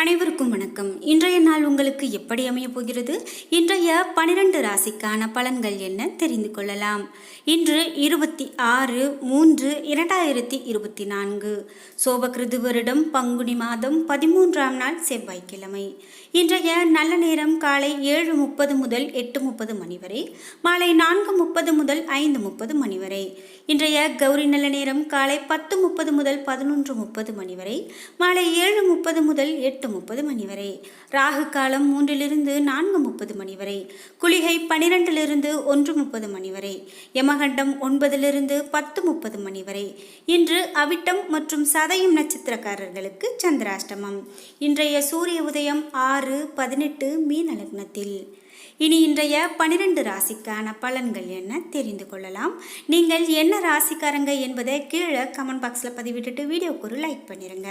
அனைவருக்கும் வணக்கம். இன்றைய நாள் உங்களுக்கு எப்படி அமையப் போகிறது? இன்றைய பனிரெண்டு ராசிக்கான பலன்கள் என்ன தெரிந்து கொள்ளலாம். இன்று இருபத்தி ஆறு மூன்று இரண்டாயிரத்தி இருபத்தி நான்கு. சோபகிருது வருடம் பங்குனி மாதம் பதிமூன்றாம் நாள் செவ்வாய்க்கிழமை. இன்றைய நல்ல நேரம் காலை ஏழு முப்பது முதல் எட்டு முப்பது மணி வரை மாலை நான்கு முப்பது முதல் ஐந்து முப்பது மணி வரை. இன்றைய கௌரி நல்ல நேரம் காலை பத்து முப்பது முதல் பதினொன்று முப்பது மணி வரை மாலை ஏழு முப்பது முதல் எட்டு முப்பது மணி வரை. ராகு காலம் மூன்றிலிருந்து நான்கு முப்பது மணி வரை. குளிகை பனிரெண்டிலிருந்து ஒன்று முப்பது மணி வரை. யமகண்டம் ஒன்பதிலிருந்து பத்து முப்பது மணி வரை. இன்று அவிட்டம் மற்றும் சதயம் நட்சத்திரக்காரர்களுக்கு சந்திராஷ்டமம். இன்றைய சூரிய உதயம் ஆறு பதினெட்டு மீன லக்னத்தில். இனி இன்றைய பனிரெண்டு ராசிக்கான பலன்கள் என்ன தெரிந்து கொள்ளலாம். நீங்கள் என்ன ராசிக்காரங்க என்பதை கீழே கமெண்ட் பாக்ஸில் பதிவிட்டுட்டு வீடியோக்கு ஒரு லைக் பண்ணிடுங்க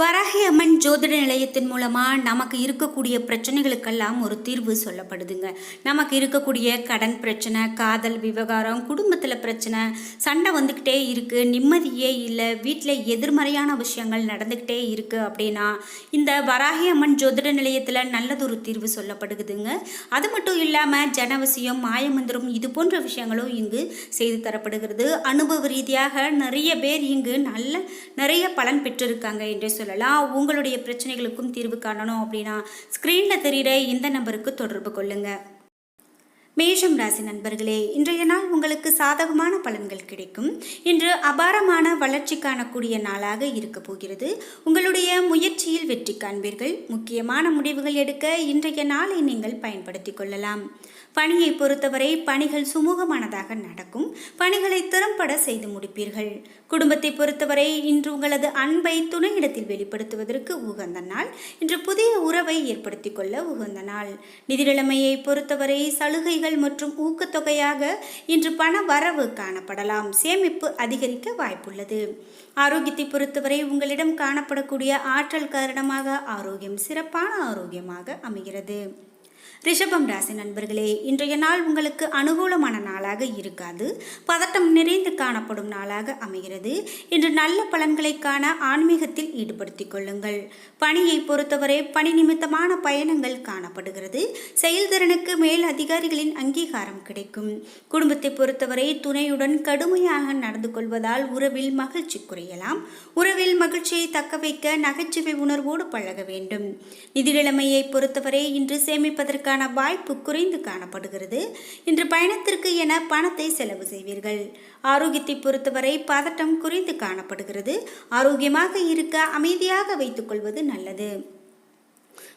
வராகி அம்மன் ஜோதிட நிலையத்தின் மூலமாக நமக்கு இருக்கக்கூடிய பிரச்சனைகளுக்கெல்லாம் ஒரு தீர்வு சொல்லப்படுதுங்க. நமக்கு இருக்கக்கூடிய கடன் பிரச்சனை காதல் விவகாரம் குடும்பத்தில் பிரச்சனை சண்டை வந்துக்கிட்டே இருக்குது நிம்மதியே இல்லை. வீட்டில் எதிர்மறையான விஷயங்கள் நடந்துக்கிட்டே இருக்குது அப்படின்னா இந்த வராகி அம்மன் ஜோதிட நிலையத்தில் நல்லதொரு தீர்வு சொல்லப்படுகுதுங்க அது மட்டும் இல்லாமல் ஜனவசியம் மாயமந்திரம் இது போன்ற விஷயங்களும் இங்கு செய்து தரப்படுகிறது. அனுபவ ரீதியாக நிறைய பேர் இங்கு நல்ல நிறைய பலன் பெற்றிருக்காங்க என்று சொல்லலாம் உங்களுடைய பிரச்சனைகளுக்கும் தீர்வு காணணும் அப்படின்னா ஸ்க்ரீனில் தெரிகிற இந்த நம்பருக்கு தொடர்பு கொள்ளுங்கள் மேஷம் ராசி நண்பர்களே இன்றைய நாள் உங்களுக்கு சாதகமான பலன்கள் கிடைக்கும். இன்று அபாரமான வளர்ச்சி காணக்கூடிய நாளாக இருக்க போகிறது. உங்களுடைய முயற்சியில் வெற்றி காண்பீர்கள். முக்கியமான முடிவுகள் எடுக்க இன்றைய நாளை நீங்கள் பயன்படுத்தி கொள்ளலாம். பணியை பொறுத்தவரை பணிகள் சுமூகமானதாக நடக்கும். பணிகளை திறம்பட செய்து முடிப்பீர்கள். குடும்பத்தை பொறுத்தவரை இன்று உங்களது அன்பை துணையிடத்தில் வெளிப்படுத்துவதற்கு உகந்த நாள். இன்று புதிய உறவை ஏற்படுத்திக் கொள்ள உகந்த நாள். நிதி நிலைமையை பொறுத்தவரை சலுகைகள் மற்றும் ஊக்கத்தொகையாக இன்று பண வரவு காணப்படலாம். சேமிப்பு அதிகரிக்க வாய்ப்புள்ளது. ஆரோக்கியத்தை பொறுத்தவரை உங்களிடம் காணப்படக்கூடிய ஆற்றல் காரணமாக ஆரோக்கியம் சிறப்பான ஆரோக்கியமாக அமைகிறது. ரிஷபம் ராசி நண்பர்களே இன்றைய நாள் உங்களுக்கு அனுகூலமான நாளாக இருக்காது. பதட்டம் நிறைந்து காணப்படும் நாளாக அமைகிறது. இன்று நல்ல பலன்களை காண ஆன்மீகத்தில் ஈடுபடுத்திக் கொள்ளுங்கள். பணியை பொறுத்தவரை பணி நிமித்தமான பயணங்கள் காணப்படுகிறது. செயல்திறனுக்கு மேல் அதிகாரிகளின் அங்கீகாரம் கிடைக்கும். குடும்பத்தை பொறுத்தவரை துணையுடன் கடுமையாக நடந்து கொள்வதால் உறவில் மகிழ்ச்சி குறையலாம். உறவில் மகிழ்ச்சியை தக்க வைக்க நகைச்சுவை உணர்வோடு பழக வேண்டும். நிதி நிலைமையை பொறுத்தவரை இன்று சேமிப்பதற்கு செல்வதற்கான வாய்ப்பு குறைந்து காணப்படுகிறது. இன்று பயணத்திற்கு என பணத்தை செலவு செய்வீர்கள். ஆரோக்கியத்தை பொறுத்தவரை பதட்டம் குறைந்து காணப்படுகிறது. ஆரோக்கியமாக இருக்க அமைதியாக வைத்துக்கொள்வது நல்லது.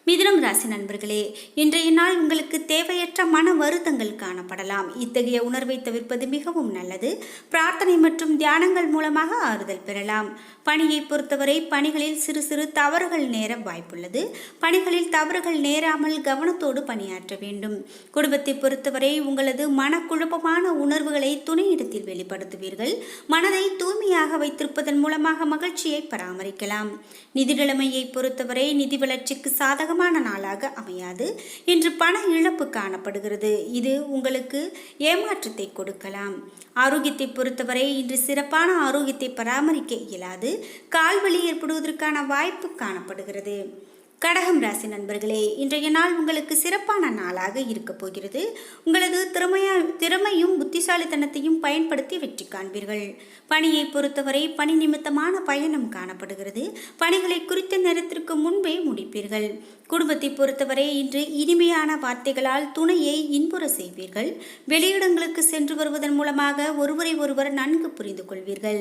மிதுனம் ராசி நண்பர்களே இன்றைய நாள் உங்களுக்கு தேவையற்ற மன வருத்தங்கள் காணப்படலாம். இத்தகைய உணர்வை தவிர்ப்பது மிகவும் நல்லது. பிரார்த்தனை மற்றும் தியானங்கள் மூலமாக ஆறுதல் பெறலாம். பணியை பொறுத்தவரை பணிகளில் சிறு சிறு தவறுகள் நேர வாய்ப்புள்ளது. பணிகளில் தவறுகள் நேராமல் கவனத்தோடு பணியாற்ற வேண்டும். குடும்பத்தை பொறுத்தவரை உங்களது மனக்குழப்பமான உணர்வுகளை துணையிடத்தில் வெளிப்படுத்துவீர்கள். மனதை தூய்மையாக வைத்திருப்பதன் மூலமாக மகிழ்ச்சியை பராமரிக்கலாம். நிதி நிலைமையை பொறுத்தவரை நிதி வளர்ச்சிக்கு சாதக சாதகமான நாளாக அமையாது இன்று பண இழப்பு காணப்படுகிறது. இது உங்களுக்கு ஏமாற்றத்தை கொடுக்கலாம். ஆரோக்கியத்தை பொறுத்தவரை இன்று சிறப்பான ஆரோக்கியத்தை பராமரிக்க இயலாது. கால்வலி ஏற்படுவதற்கான வாய்ப்பு காணப்படுகிறது. கடகம் ராசி நண்பர்களே இன்றைய நாள் உங்களுக்கு சிறப்பான நாளாக இருக்க போகிறது. உங்களது திறமையா திறமையும் புத்திசாலித்தனத்தையும் பயன்படுத்தி வெற்றி காண்பீர்கள். பணியை பொறுத்தவரை பணி நிமித்தமான பயணம் காணப்படுகிறது. பணிகளை குறித்த நேரத்திற்கு முன்பே முடிப்பீர்கள். குடும்பத்தை பொறுத்தவரை இன்று இனிமையான வார்த்தைகளால் துணையை இன்புற செய்வீர்கள். வெளியிடங்களுக்கு சென்று வருவதன் மூலமாக ஒருவரை ஒருவர் நன்கு புரிந்து கொள்வீர்கள்.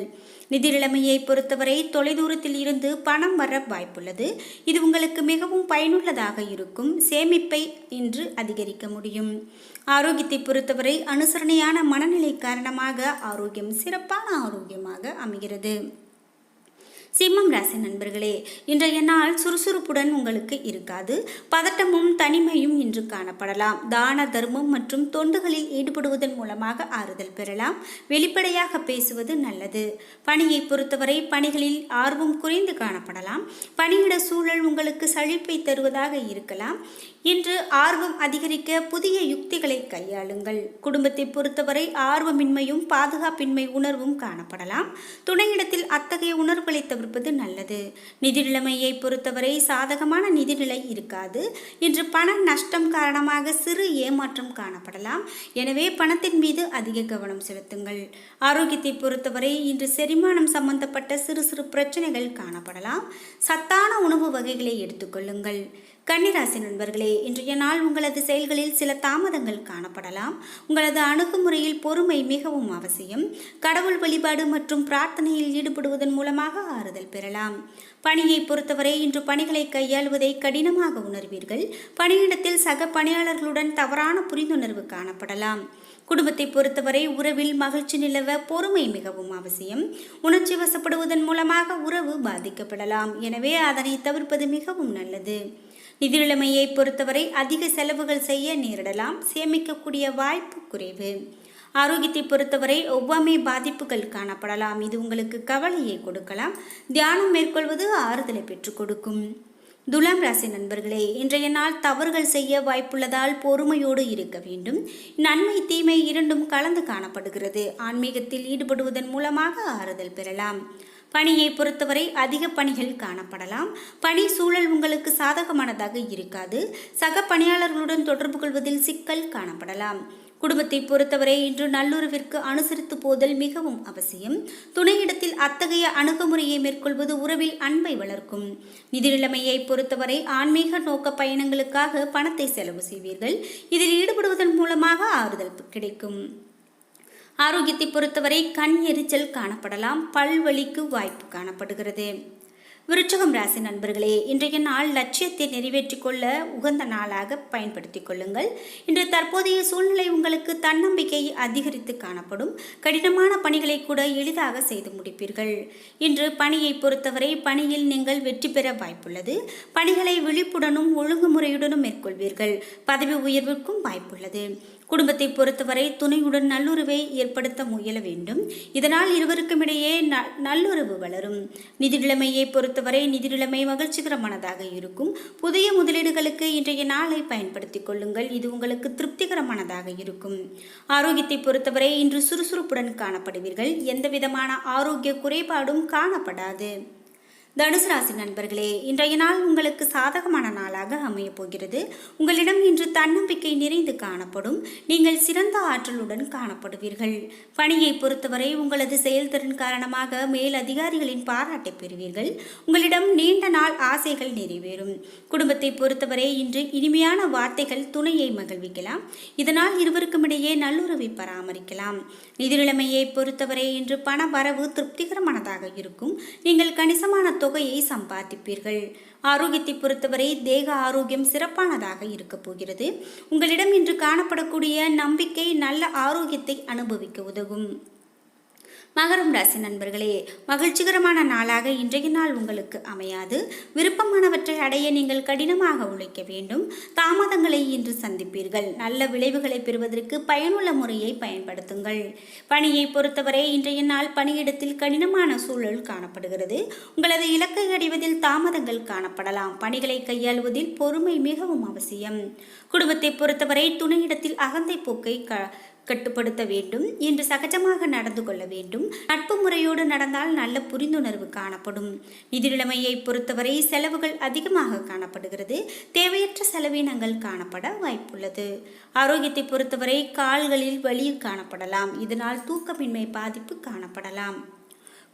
நிதி நிலைமையை பொறுத்தவரை தொலைதூரத்தில் இருந்து பணம் வர வாய்ப்புள்ளது. இது உங்களுக்கு மிகவும் பயனுள்ளதாக இருக்கும் சேமிப்பை இன்று அதிகரிக்க முடியும். ஆரோக்கியத்தை பொறுத்தவரை அனுசரணையான மனநிலை காரணமாக ஆரோக்கியம் சிறப்பான ஆரோக்கியமாக அமைகிறது. சிம்மம் ராசி நண்பர்களே இன்றைய நாள் சுறுசுறுப்புடன் உங்களுக்கு இருக்காது. பதட்டமும் தனிமையும் இன்று காணப்படலாம். தான தர்மம் மற்றும் தொண்டுகளில் ஈடுபடுவதன் மூலமாக ஆறுதல் பெறலாம். வெளிப்படையாக பேசுவது நல்லது. பணியை பொறுத்தவரை பணிகளில் ஆர்வம் குறைந்து காணப்படலாம். பணியிட சூழல் உங்களுக்கு சலிப்பை தருவதாக இருக்கலாம். இன்று ஆர்வம் அதிகரிக்க புதிய யுக்திகளை கையாளுங்கள். குடும்பத்தை பொறுத்தவரை ஆர்வமின்மையும் பாதுகாப்பின்மை உணர்வும் காணப்படலாம். துணையிடத்தில் அத்தகைய உணர்வுகளை தவிர தவிர்ப்பது நல்லது. நிதி நிலைமையை பொறுத்தவரை சாதகமான நிதிநிலை இருக்காது. இன்று பண நஷ்டம் காரணமாக சிறு ஏமாற்றம் காணப்படலாம். எனவே பணத்தின் மீது அதிக கவனம் செலுத்துங்கள். ஆரோக்கியத்தை பொறுத்தவரை இன்று செரிமானம் சம்பந்தப்பட்ட சிறு சிறு பிரச்சனைகள் காணப்படலாம். சத்தான உணவு வகைகளை எடுத்துக்கொள்ளுங்கள் கன்னிராசி நண்பர்களே இன்றைய நாள் உங்களது செயல்களில் சில தாமதங்கள் காணப்படலாம். உங்களது அணுகுமுறையில் பொறுமை மிகவும் அவசியம். கடவுள் வழிபாடு மற்றும் பிரார்த்தனையில் ஈடுபடுவதன் மூலமாக ஆறுதல் பெறலாம். பணியை பொறுத்தவரை இன்று பணிகளை கையாளுவதை கடினமாக உணர்வீர்கள். பணியிடத்தில் சக பணியாளர்களுடன் தவறான புரிந்துணர்வு காணப்படலாம். குடும்பத்தை பொறுத்தவரை உறவில் மகிழ்ச்சி நிலவ பொறுமை மிகவும் அவசியம். உணர்ச்சி வசப்படுவதன் மூலமாக உறவு பாதிக்கப்படலாம். எனவே அதனை தவிர்ப்பது மிகவும் நல்லது. நிதி பொறுத்தவரை அதிக செலவுகள் செய்ய நேரிடலாம். சேமிக்கக்கூடிய வாய்ப்பு குறைவு. ஆரோக்கியத்தை பொறுத்தவரை ஒவ்வாமை பாதிப்புகள் காணப்படலாம். இது உங்களுக்கு கவலையை கொடுக்கலாம். தியானம் மேற்கொள்வது ஆறுதலை பெற்றுக் கொடுக்கும். துலாம் ராசி நண்பர்களே இன்றைய நாள் தவறுகள் செய்ய வாய்ப்புள்ளதால் பொறுமையோடு இருக்க வேண்டும். நன்மை தீமை இரண்டும் கலந்து காணப்படுகிறது. ஆன்மீகத்தில் ஈடுபடுவதன் மூலமாக ஆறுதல் பெறலாம். பணியை பொறுத்தவரை அதிக பணிகள் காணப்படலாம். பணி சூழல் உங்களுக்கு சாதகமானதாக இருக்காது. சக பணியாளர்களுடன் தொடர்பு கொள்வதில் சிக்கல் காணப்படலாம். குடும்பத்தை பொறுத்தவரை இன்று நல்லுறவிற்கு அனுசரித்து போதல் மிகவும் அவசியம். துணையிடத்தில் அத்தகைய அணுகுமுறையை மேற்கொள்வது உறவில் அன்பை வளர்க்கும். நிதி நிலைமையை பொறுத்தவரை ஆன்மீக நோக்க பயணங்களுக்காக பணத்தை செலவு செய்வீர்கள். இதில் ஈடுபடுவதன் மூலமாக ஆறுதல் கிடைக்கும். ஆரோக்கியத்தை பொறுத்தவரை கண் எரிச்சல் காணப்படலாம் பல்வழிக்கு வாய்ப்பு காணப்படுகிறது. விருச்சகம் ராசி நண்பர்களே இன்றைய நாள் லட்சியத்தை நிறைவேற்றிக் கொள்ள உகந்த நாளாக பயன்படுத்திக் கொள்ளுங்கள். இன்று தற்போதைய சூழ்நிலை உங்களுக்கு தன்னம்பிக்கை அதிகரித்து காணப்படும். கடினமான பணிகளை கூட எளிதாக செய்து முடிப்பீர்கள். இன்று பணியை பொறுத்தவரை பணியில் நீங்கள் வெற்றி பெற வாய்ப்புள்ளது. பணிகளை விழிப்புடனும் ஒழுங்குமுறையுடனும் மேற்கொள்வீர்கள். பதவி உயர்வுக்கும் வாய்ப்புள்ளது. குடும்பத்தை பொறுத்தவரை துணையுடன் நல்லுறவை ஏற்படுத்த முயல வேண்டும். இதனால் இருவருக்கும் இடையே நல்லுறவு வளரும். நிதி நிலைமையை பொறுத்தவரை நிதிநிலைமை மகிழ்ச்சிகரமானதாக இருக்கும். புதிய முதலீடுகளுக்கு இன்றைய நாளை பயன்படுத்திக் கொள்ளுங்கள். இது உங்களுக்கு திருப்திகரமானதாக இருக்கும். ஆரோக்கியத்தை பொறுத்தவரை இன்று சுறுசுறுப்புடன் காணப்படுவீர்கள். எந்த விதமான ஆரோக்கிய குறைபாடும் காணப்படாது. தனுசு ராசி நண்பர்களே இன்றைய நாள் உங்களுக்கு சாதகமான நாளாக அமையப் போகிறது. உங்களிடம் இன்று தன்னம்பிக்கை நிறைந்து காணப்படும் நீங்கள் சிறந்த ஆற்றலுடன் காணப்படுவீர்கள். பணியை பொறுத்தவரை உங்களது செயல்திறன் காரணமாக மேல் அதிகாரிகளின் பாராட்டை பெறுவீர்கள். உங்களிடம் நீண்ட நாள் ஆசைகள் நிறைவேறும். குடும்பத்தை பொறுத்தவரை இன்று இனிமையான வார்த்தைகள் துணையை மகிழ்விக்கலாம். இதனால் இருவருக்கும் இடையே நல்லுறவை பராமரிக்கலாம். நிதி நிலைமையை பொறுத்தவரை இன்று பண வரவு திருப்திகரமானதாக இருக்கும். நீங்கள் கணிசமான தொகையை சம்பாதிப்பீர்கள். ஆரோக்கியத்தை பொறுத்தவரை தேக ஆரோக்கியம் சிறப்பானதாக இருக்க போகிறது. உங்களிடம் இன்று காணப்படக்கூடிய நம்பிக்கை நல்ல ஆரோக்கியத்தை அனுபவிக்க உதவும். மகரம் ராசி நண்பர்களே மகிழ்ச்சிகரமான நாளாக இன்றைய நாள் உங்களுக்கு அமையாது. விருப்பமானவற்றை அடைய நீங்கள் கடினமாக உழைக்க வேண்டும். தாமதங்களை இன்று சந்திப்பீர்கள். நல்ல விளைவுகளை பெறுவதற்கு பயனுள்ள முறையை பயன்படுத்துங்கள். பணியை பொறுத்தவரை இன்றைய நாள் பணியிடத்தில் கடினமான சூழல் காணப்படுகிறது. உங்களது இலக்கை அடைவதில் தாமதங்கள் காணப்படலாம். பணிகளை கையாளுவதில் பொறுமை மிகவும் அவசியம். குடும்பத்தை பொறுத்தவரை துணையிடத்தில் அகந்தை போக்கை க கட்டுப்படுத்த வேண்டும் என்று சகஜமாக நடந்து கொள்ள வேண்டும். நட்பு முறையோடு நடந்தால் நல்ல புரிந்துணர்வு காணப்படும். நிதி நிலைமையை பொறுத்தவரை செலவுகள் அதிகமாக காணப்படுகிறது. தேவையற்ற செலவினங்கள் காணப்பட வாய்ப்புள்ளது. ஆரோக்கியத்தை பொறுத்தவரை கால்களில் வலி காணப்படலாம். இதனால் தூக்கமின்மை பாதிப்பு காணப்படலாம்.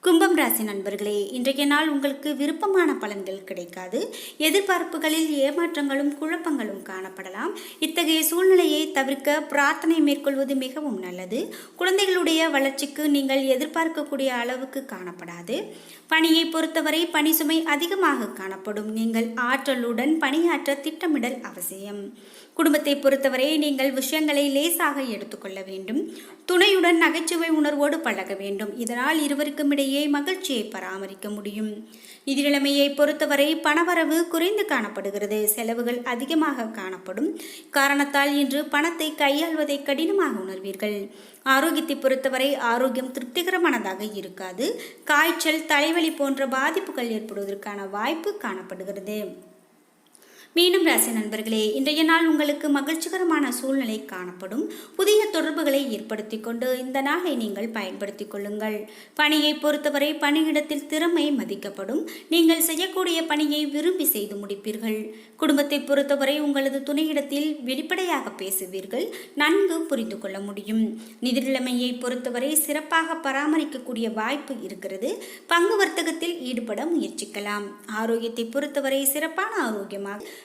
கும்பம் ராசி நண்பர்களே இன்றைய நாள் உங்களுக்கு விருப்பமான பலன்கள் கிடைக்காது. எதிர்பார்ப்புகளில் ஏமாற்றங்களும் குழப்பங்களும் காணப்படலாம். இத்தகைய சூழ்நிலையை தவிர்க்க பிரார்த்தனை மேற்கொள்வது மிகவும் நல்லது. குழந்தைகளுடைய வளர்ச்சிக்கு நீங்கள் எதிர்பார்க்கக்கூடிய அளவுக்கு காணப்படாது. பணியை பொறுத்தவரை பணி சுமை அதிகமாக காணப்படும். நீங்கள் ஆற்றலுடன் பணியாற்ற திட்டமிடல் அவசியம். குடும்பத்தை பொறுத்தவரை நீங்கள் விஷயங்களை லேசாக எடுத்துக்கொள்ள வேண்டும். துணையுடன் நகைச்சுவை உணர்வோடு பழக வேண்டும். இதனால் இருவருக்கும் இடையே மகிழ்ச்சியை பராமரிக்க முடியும். நிதிநிலைமையை பொறுத்தவரை பணவரவு குறைந்து காணப்படுகிறது. செலவுகள் அதிகமாக காணப்படும். காரணத்தால் இன்று பணத்தை கையாள்வதை கடினமாக உணர்வீர்கள். ஆரோக்கியத்தை பொறுத்தவரை ஆரோக்கியம் திருப்திகரமானதாக இருக்காது. காய்ச்சல் தலைவலி போன்ற பாதிப்புகள் ஏற்படுவதற்கான வாய்ப்பு காணப்படுகிறது. மீனம் ராசி நண்பர்களே இன்றைய நாள் உங்களுக்கு மகிழ்ச்சிகரமான சூழ்நிலை காணப்படும். புதிய தொடர்புகளை ஏற்படுத்திக் கொண்டு இந்த நாளை நீங்கள் பயன்படுத்திக் கொள்ளுங்கள். பணியை பொறுத்தவரை பணியிடத்தில் திறமை மதிக்கப்படும். நீங்கள் செய்யக்கூடிய பணியை விரும்பி செய்து முடிப்பீர்கள். குடும்பத்தை பொறுத்தவரை உங்களது துணையிடத்தில் வெளிப்படையாக பேசுவீர்கள். நன்கு புரிந்து கொள்ள முடியும். நிதிநிலைமையை பொறுத்தவரை சிறப்பாக பராமரிக்கக்கூடிய வாய்ப்பு இருக்கிறது. பங்கு வர்த்தகத்தில் ஈடுபட முயற்சிக்கலாம். ஆரோக்கியத்தை பொறுத்தவரை சிறப்பான ஆரோக்கியமாக